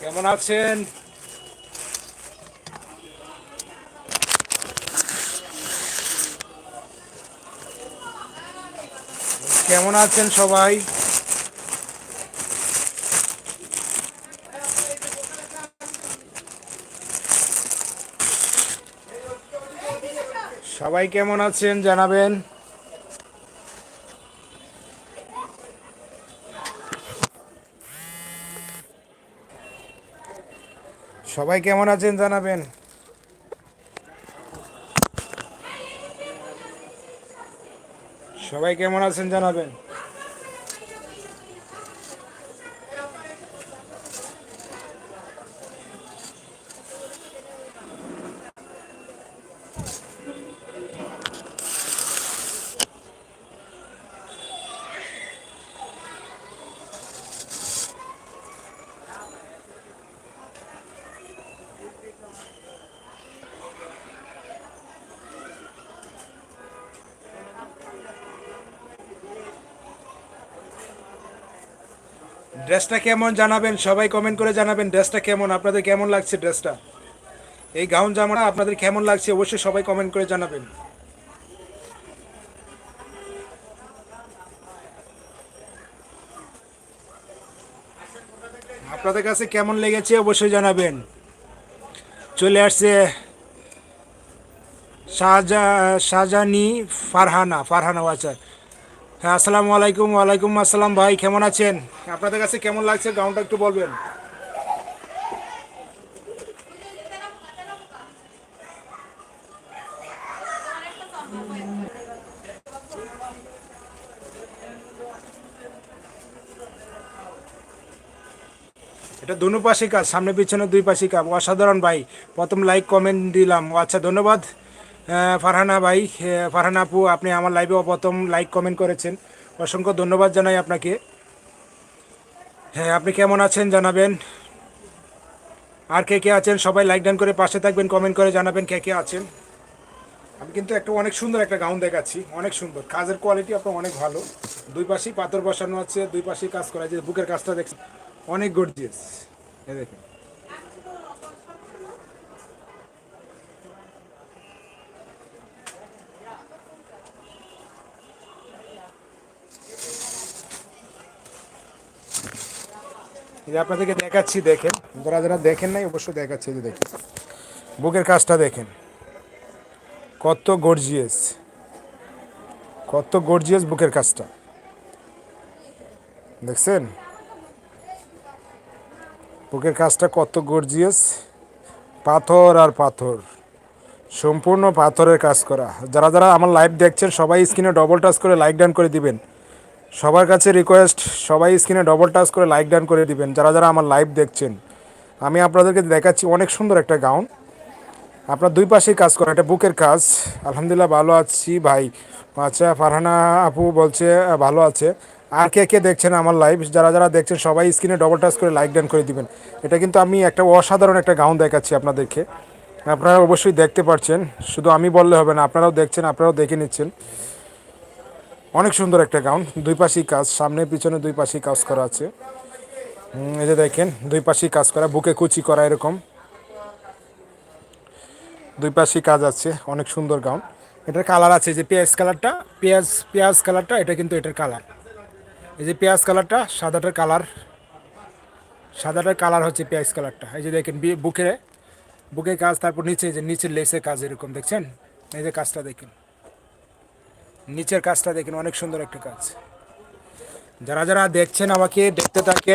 কেমন আছেন? কেমন আছেন সবাই? সবাই কেমন আছেন জানাবেন? সবাই কেমন আছেন জানাবেন? সবাই কেমন আছেন জানাবেন? ড্রেসটা কেমন জানাবেন? সবাই কমেন্ট করে জানাবেন ড্রেসটা কেমন? আপনাদের কেমন লাগছে ড্রেসটা? এই গাউন জামাটা আপনাদের কেমন লাগছে অবশ্যই সবাই কমেন্ট করে জানাবেন। আপনাদের কাছে কেমন লেগেছে অবশ্যই জানাবেন। চলে আসছে শাহজা শাহজানি ফারহানা ফারহানা আচ্ছা হ্যাঁ আসসালামু আলাইকুম, ওয়ালাইকুম আসসালাম ভাই, কেমন আছেন? আপনাদের কাছে কেমন লাগছে গাউনটা একটু বলবেন? এটা দুনো পাশে কাজ, সামনে পিছনে দুই পাশে কাজ। অসাধারণ ভাই, প্রথম লাইক কমেন্ট দিলাম। আচ্ছা ধন্যবাদ। ফারহানা ভাই ফারহানা আপু, আপনি আমার লাইভে প্রথম লাইক কমেন্ট করেছেন। অসংখ্য ধন্যবাদ জানাই আপনাকে। হ্যাঁ আপনি কেমন আছেন জানাবেন? আর কে কে আছেন? সবাই লাইক ডান করে পাশে থাকবেন কমেন্ট করে জানাবেন কে কে আছেন। আমি কিন্তু একটা অনেক সুন্দর একটা গাউন দেখাচ্ছি, অনেক সুন্দর। কাজের কোয়ালিটি আপনার অনেক ভালো। দুই পাশেই পাথর বসানো আছে, দুই পাশেই কাজ করা আছে, বুকের কাজটা দেখছেন। অনেক গর্জিয়াস এ দেখেন। যে আপনাদেরকে দেখাচ্ছি, দেখেন। যারা যারা দেখেন নাই, অবশ্যই দেখাচ্ছি যে দেখেন। বুকের কাজটা দেখেন। কত গর্জিয়াস কত গর্জিয়াস বুকের কাজটা। দেখছেন? বুকের কাজটা কত গর্জিয়াস পাথর আর পাথর। সম্পূর্ণ পাথরের কাজ করা। যারা যারা আমার লাইভ দেখছেন, সবাই স্ক্রিনে ডবল টাচ করে লাইক ডান করে দিবেন। সবার কাছে রিকোয়েস্ট সবাই স্ক্রিনে ডবল টাচ করে লাইক ডান করে দিবেন, যারা যারা আমার লাইভ দেখছেন। আমি আপনাদেরকে দেখাচ্ছি অনেক সুন্দর একটা গাউন আপনার দুই পাশেই কাজ করা, এটা বুকের কাজ। আলহামদুলিল্লাহ ভালো আছি ভাই। আচ্ছা ফারহানা আপু বলছে ভালো আছে। আর কে কে দেখছেন আমার লাইভ যারা যারা দেখছেন, সবাই স্ক্রিনে ডবল টাচ করে লাইক ডান করে দিবেন। এটা কিন্তু আমি একটা অসাধারণ একটা গাউন দেখাচ্ছি আপনাদেরকে। আপনারা অবশ্যই দেখতে পাচ্ছেন শুধু আমি বললে হবে না, আপনারাও দেখছেন, আপনারাও দেখে নিচ্ছেন। অনেক সুন্দর একটা গাউন। দুই পাশেই কাজ, সামনে পিছনে দুই পাশেই কাজ করা আছে। এই যে দেখেন, দুই পাশেই কাজ করা, বুকে কুচি করা এরকম। দুই পাশেই কাজ আছে, অনেক সুন্দর গাউন। এটার কালার আছে যে পেঁয়াজ কালারটা, পেঁয়াজ পেঁয়াজ কালারটা, এটা কিন্তু এটার কালার। এই যে পেঁয়াজ কালারটা, সাদাটার কালার। সাদাটার কালার হচ্ছে পেঁয়াজ কালারটা। এই যে দেখেন বুকে বুকে কাজ, তারপর নিচে যে নিচের লেসে কাজ এরকম, দেখছেন? এই যে কাজটা দেখেন। নিচের কাজটা দেখেন অনেক সুন্দর একটা কাজ। যারা যারা দেখছেন আমাকে দেখতে থাকে